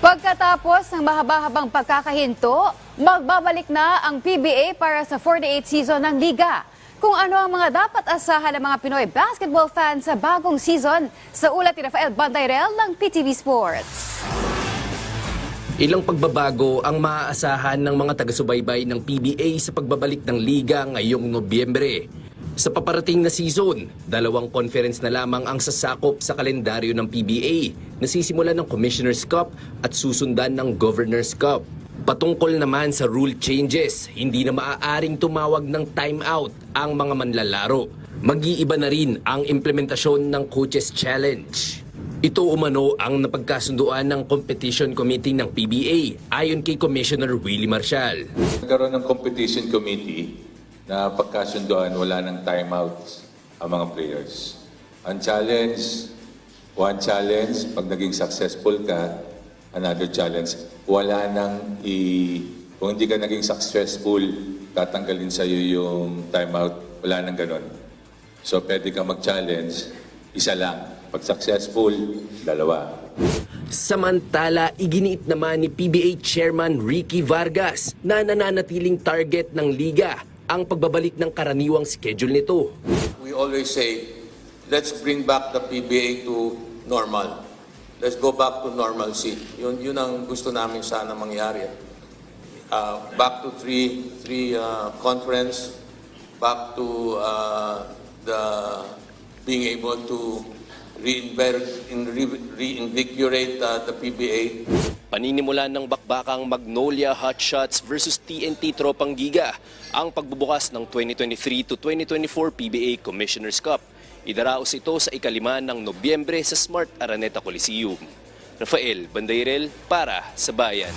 Pagkatapos ng mahaba-habang pagkakahinto, magbabalik na ang PBA para sa 48th season ng Liga. Kung ano ang mga dapat asahan ng mga Pinoy basketball fans sa bagong season, sa ulat ni Rafael Bandayrel ng PTV Sports. Ilang pagbabago ang maaasahan ng mga taga-subaybay ng PBA sa pagbabalik ng liga ngayong Nobyembre. Sa paparating na season, dalawang conference na lamang ang sasakop sa kalendaryo ng PBA, nasisimulan ng Commissioner's Cup at susundan ng Governor's Cup. Patungkol naman sa rule changes, hindi na maaaring tumawag ng timeout ang mga manlalaro. Mag-iiba na rin ang implementasyon ng Coaches Challenge. Ito umano ang napagkasunduan ng Competition Committee ng PBA ayon kay Commissioner Willie Marshall. Nagkaroon ng competition committee na pagkasunduan wala ng timeouts ang mga players. Ang challenge, one challenge, pag naging successful ka, another challenge, wala nang i... Kung hindi ka naging successful, tatanggalin sa'yo yung timeout, wala nang ganon. So pwede ka mag-challenge, isa lang. Pag successful, dalawa. Samantala, iginiit naman ni PBA Chairman Ricky Vargas na nananatiling target ng liga ang pagbabalik ng karaniwang schedule nito. we always say, let's bring back the PBA to normal. Let's go back to normalcy. Yun, yun ang gusto namin sana mangyari. Uh, back to three, three uh, conference, back to uh, the being able to reinvigorate, reinvigorate uh, the PBA. Paninimulan ng bakbakang Magnolia Hotshots versus TNT Tropang Giga ang pagbubukas ng 2023 to 2024 PBA Commissioner's Cup. Idaraos ito sa ikalima ng Nobyembre sa Smart Araneta Coliseum. Rafael Bandairel para sa Bayan.